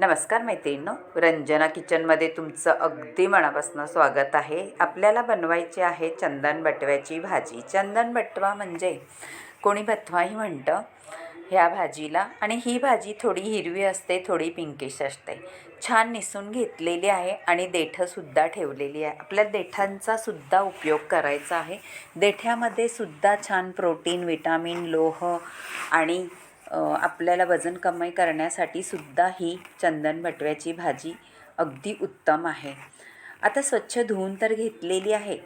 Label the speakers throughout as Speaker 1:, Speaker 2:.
Speaker 1: नमस्कार मैत्रिणींनो रंजना किचनमध्ये तुमचं अगदी मनापासून स्वागत आहे. आपल्याला बनवायची आहे चंदन बटव्याची भाजी. चंदन बटवा म्हणजे कोणी बथवाही म्हणतं ह्या भाजीला. आणि ही भाजी थोडी हिरवी असते थोडी पिंकिश असते. छान निसून घेतलेली आहे आणि देठंसुद्धा ठेवलेली आहे. आपल्या देठांचा सुद्धा उपयोग करायचा आहे. देठ्यामध्ये सुद्धा छान प्रोटीन विटामिन लोह आणि आपल्याला वजन कमी करण्यासाठी सुद्धा ही चंदन बटव्याची भाजी अगदी उत्तम आहे. आता स्वच्छ धुवून तर घेतलेली आहे.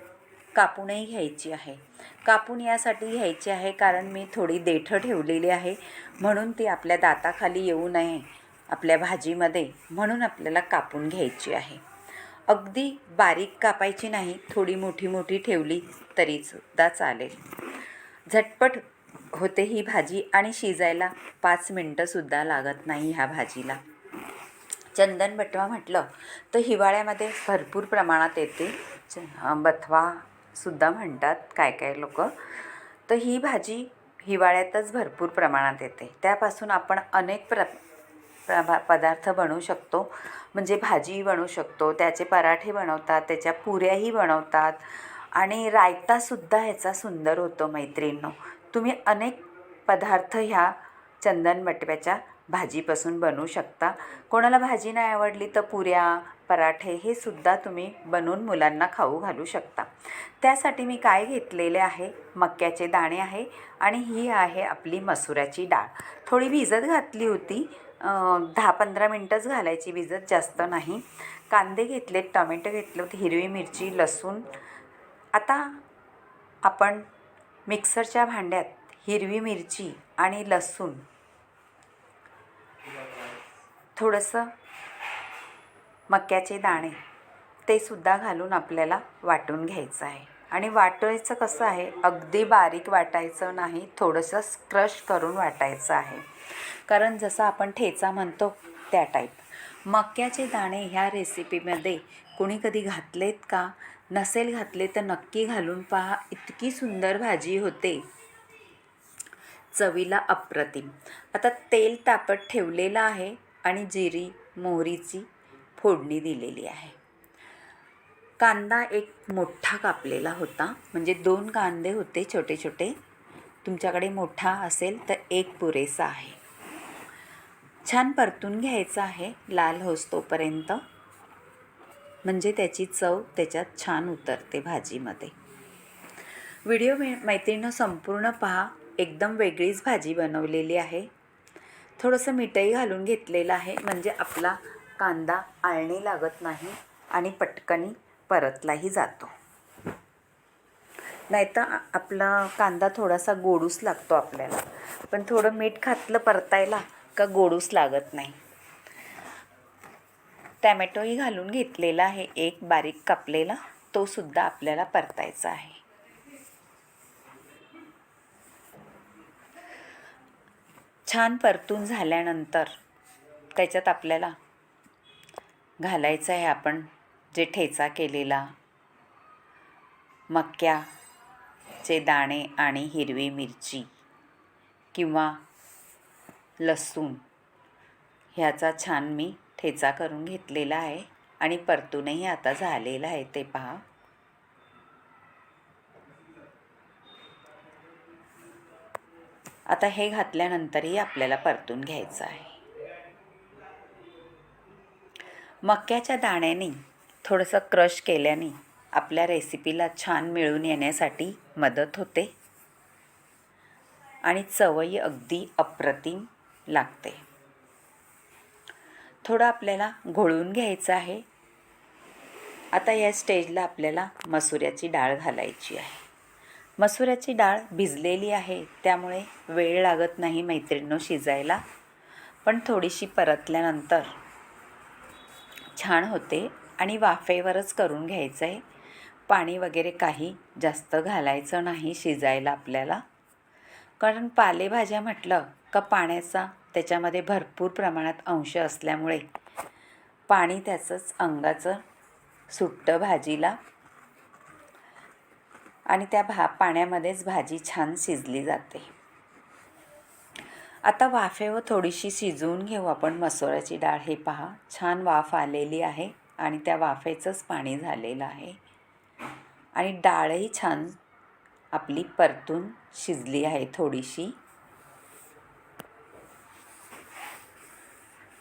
Speaker 1: कापूनही घ्यायची आहे. कापून यासाठी घ्यायची आहे कारण मी थोडी देठं ठेवलेली आहे. म्हणून ती आपल्या दाताखाली येऊ नये आपल्या भाजीमध्ये म्हणून आपल्याला कापून घ्यायची आहे. अगदी बारीक कापायची नाही थोडी मोठी मोठी ठेवली तरीसुद्धा चालेल. झटपट होते ही भाजी आणि शिजायला पाच मिनटंसुद्धा लागत नाही ह्या भाजीला. चंदन बटवा म्हटलं तर हिवाळ्यामध्ये भरपूर प्रमाणात येते. च बथवासुद्धा म्हणतात काय काय लोक. तर ही भाजी हिवाळ्यातच भरपूर प्रमाणात येते. त्यापासून आपण अनेक प्र प्रभा पदार्थ बनवू शकतो. म्हणजे भाजी बनवू शकतो त्याचे पराठे बनवतात त्याच्या पुऱ्याही बनवतात आणि रायतासुद्धा ह्याचा सुंदर होतो मैत्रिणींनो. तुम्ही अनेक पदार्थ ह्या चंदन बटव्याच्या भाजीपासून बनवू शकता. कोणाला भाजी नाही आवडली तर पुऱ्या पराठे हे सुद्धा तुम्ही बनवून मुलांना खाऊ घालू शकता. त्यासाठी मी काय घेतलेले आहे? मक्याचे दाणे आहे आणि ही आहे आपली मसुराची डाळ. थोडी भिजत घातली होती. दहा पंधरा मिनटंच घालायची भिजत जास्त नाही. कांदे घेतलेत टोमॅटो घेतले होते हिरवी मिरची लसूण. आता आपण मिक्सरच्या भांड्यात हिरवी मिरची आणि लसूण. थोडंसं मक्याचे दाणे ते सुद्धा घालून आपल्याला वाटून घ्यायचं आहे. आणि वाटायचं कसं आहे अगदी बारीक वाटायचं नाही थोडंसं क्रश करून वाटायचं आहे. कारण जसं आपण ठेचा म्हणतो त्या टाईप मक्याचे दाणे ह्या रेसिपीमध्ये कुणी कधी घातलेत का? नसेल घातले तर नक्की घालून पहा इतकी सुंदर भाजी होते. चवीला अप्रतिम. आता तेल तापत ठेवलेलं आहे आणि जिरी मोहरीची फोडणी दिलेली आहे. कांदा एक मोठा कापलेला होता म्हणजे दोन कांदे होते छोटे छोटे. तुमच्याकडे मोठा असेल तर एक पुरेसा आहे. छान परतून घ्यायचं आहे लाल होस्तोपर्यंत म्हणजे त्याची चव त्याच्यात छान उतरते भाजीमध्ये. व्हिडिओ मे मैत्रिणीनं संपूर्ण पहा एकदम वेगळीच भाजी बनवलेली आहे. थोडंसं मीठही घालून घेतलेलं आहे म्हणजे आपला कांदा आळणी लागत नाही आणि पटकनी परतलाही जातो. नाहीतर आपला कांदा थोडासा गोडूस लागतो आपल्याला. पण थोडं मीठ घातलं परतायला का गोडूस लागत नाही. टॅमॅटोही घालून घेतलेला आहे. एक बारीक कापलेला तो सुद्धा आपल्याला परतायचा आहे. छान परतून झाल्यानंतर त्याच्यात आपल्याला घालायचं आहे आपण जे ठेचा केलेला मक्याचे दाणे आणि हिरवी मिरची किंवा लसूण ह्याचा छान मी ठेचा करून घेतलेला आहे आणि परतूनही आता झालेलं आहे ते पहा. आता हे घातल्यानंतरही आपल्याला परतून घ्यायचं आहे. मक्याच्या दाण्याने थोडंसं क्रश केल्याने आपल्या रेसिपीला छान मिळून येण्यासाठी मदत होते आणि चवही अगदी अप्रतिम लागते. थोडं आपल्याला घोळून घ्यायचं आहे. आता या स्टेजला आपल्याला मसुऱ्याची डाळ घालायची आहे. मसुऱ्याची डाळ भिजलेली आहे त्यामुळे वेळ लागत नाही मैत्रिणीनो शिजायला. पण थोडीशी परतल्यानंतर छान होते आणि वाफेवरच करून घ्यायचं आहे पाणी वगैरे काही जास्त घालायचं नाही शिजायला आपल्याला. कारण पालेभाज्या म्हटलं का पाण्याचा त्याच्यामध्ये भरपूर प्रमाणात अंश असल्यामुळे पाणी त्याचंच अंगाचं सुट्टं भाजीला. आणि त्या भा पाण्यामध्येच भाजी छान शिजली जाते. आता वाफेवर थोडीशी शिजवून घेऊ आपण मसुराची डाळ. हे पहा छान वाफ आलेली आहे आणि त्या वाफेचंच पाणी झालेलं आहे. आणि डाळही छान आपली परतून शिजली आहे थोडीशी.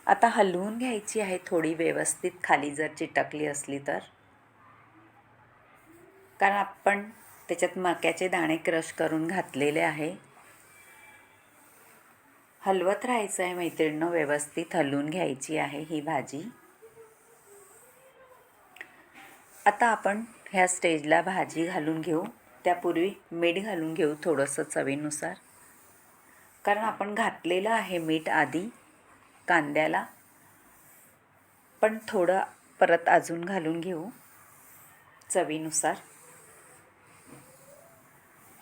Speaker 1: आता हलवून घ्यायची आहे थोडी व्यवस्थित खाली जर चिटकली असली तर. कारण आपण त्याच्यात मक्याचे दाणे क्रश करून घातलेले आहे. हलवत राहायचं आहे मैत्रिणीनं व्यवस्थित हलवून घ्यायची आहे ही भाजी. आता आपण ह्या स्टेजला भाजी घालून घेऊ. त्यापूर्वी मीठ घालून घेऊ थोडंसं चवीनुसार. कारण आपण घातलेलं आहे मीठ आधी. कांद्याला. पण थोडं परत अजून घालून घेऊ चवीनुसार.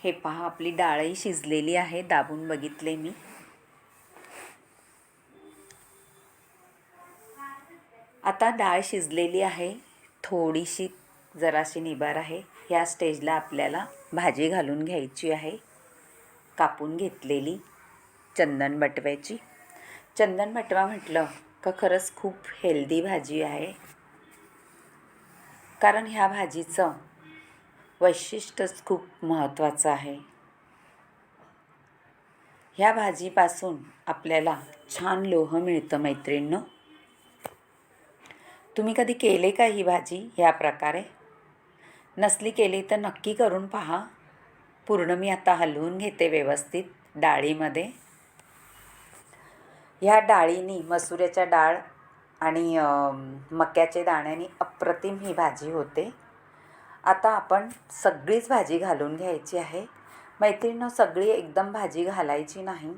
Speaker 1: हे पहा आपली डाळही शिजलेली आहे दाबून बघितले मी. आता डाळ शिजलेली आहे थोडीशी जराशी निबार आहे. ह्या स्टेजला आपल्याला भाजी घालून घ्यायची आहे कापून घेतलेली चंदन बटव्याची. चंदन बटवा म्हटलं का खरंच खूप हेल्दी भाजी आहे. कारण ह्या भाजीचं वैशिष्ट्यच खूप महत्त्वाचं आहे. ह्या भाजीपासून आपल्याला छान लोह मिळतं मैत्रिणींनो. तुम्ही कधी केले का ही भाजी ह्या प्रकारे? नसली केली तर नक्की करून पहा. पूर्ण मी आता हलवून घेते व्यवस्थित डाळीमध्ये. ह्या डाळीनी मसुऱ्याच्या डाळ आणि मक्याचे दाण्यानी अप्रतिम ही भाजी होते. आता आपण सगळीच भाजी घालून घ्यायची आहे. मैत्रिणीनं सगळी एकदम भाजी घालायची नाही.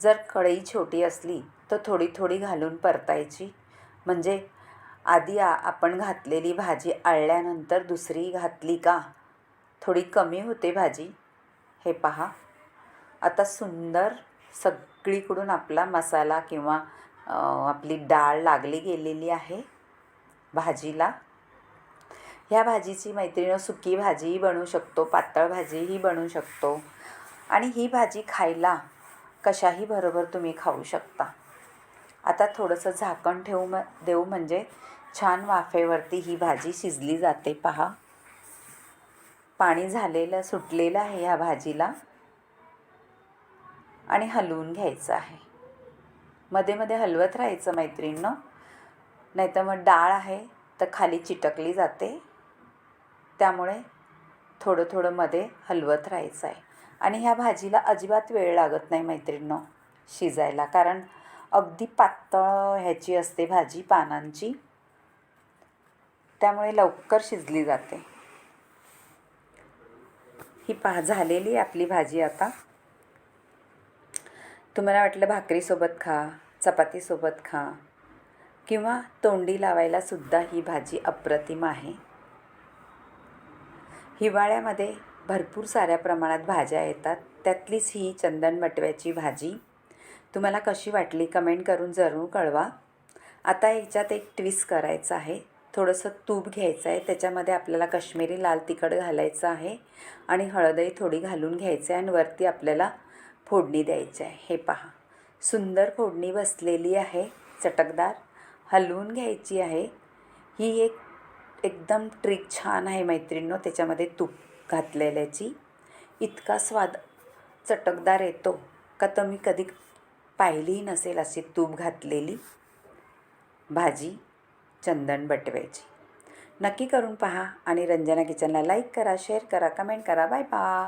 Speaker 1: जर कढई छोटी असली तर थोडी थोडी घालून परतायची. म्हणजे आधी आ आपण घातलेली भाजी आळल्यानंतर दुसरी घातली का? थोडी कमी होते भाजी. हे पहा. आता सुंदर सग उकळीकडून आपला मसाला किंवा आपली डाळ लागली गेलेली आहे भाजीला. ह्या भाजीची मैत्रिणी सुकी भाजीही बनवू शकतो पातळ भाजीही बनवू शकतो. आणि ही भाजी खायला कशाही बरोबर तुम्ही खाऊ शकता. आता थोडंसं झाकण ठेवू म देऊ म्हणजे छान वाफेवरती ही भाजी शिजली जाते. पहा. पाणी झालेलं सुटलेलं आहे ह्या भाजीला. आणि हलवून घ्यायचं आहे. मध्ये मध्ये हलवत राहायचं मैत्रिणीनं. नाहीतर मग डाळ आहे तर खाली चिटकली जाते. त्यामुळे थोडं थोडं मध्ये हलवत राहायचं आहे. आणि ह्या भाजीला अजिबात वेळ लागत नाही मैत्रिणीनं शिजायला. कारण अगदी पातळ ह्याची असते भाजी पानांची. त्यामुळे लवकर शिजली जाते. ही पा झालेली आपली भाजी आता. तुम्हाला वाटलं भाकरीसोबत खा चपातीसोबत खा किंवा तोंडी लावायलासुद्धा ही भाजी अप्रतिम आहे. हिवाळ्यामध्ये भरपूर साऱ्या प्रमाणात भाज्या येतात त्यातलीच ही चंदन मटव्याची भाजी. तुम्हाला कशी वाटली कमेंट करून जरूर कळवा. आता याच्यात एक ट्विस्ट करायचं आहे. थोडंसं तूप घ्यायचं आहे त्याच्यामध्ये आपल्याला कश्मीरी लाल तिखट घालायचं आहे आणि हळदही थोडी घालून घ्यायचं आहे आणि वरती आपल्याला फोडणी द्यायची आहे. हे पहा. सुंदर फोडणी बसलेली आहे. चटकदार. हलवून घ्यायची आहे. ही एक एकदम ट्रिक छान आहे मैत्रिणींनो. त्याच्यामध्ये तूप घातलेल्याची. इतका स्वाद चटकदार येतो का तुम्ही कधी पाहिलीही नसेल अशी तूप घातलेली भाजी चंदन बटव्याची. नक्की करून पहा आणि रंजना किचनला लाईक करा शेअर करा कमेंट करा. Bye bye.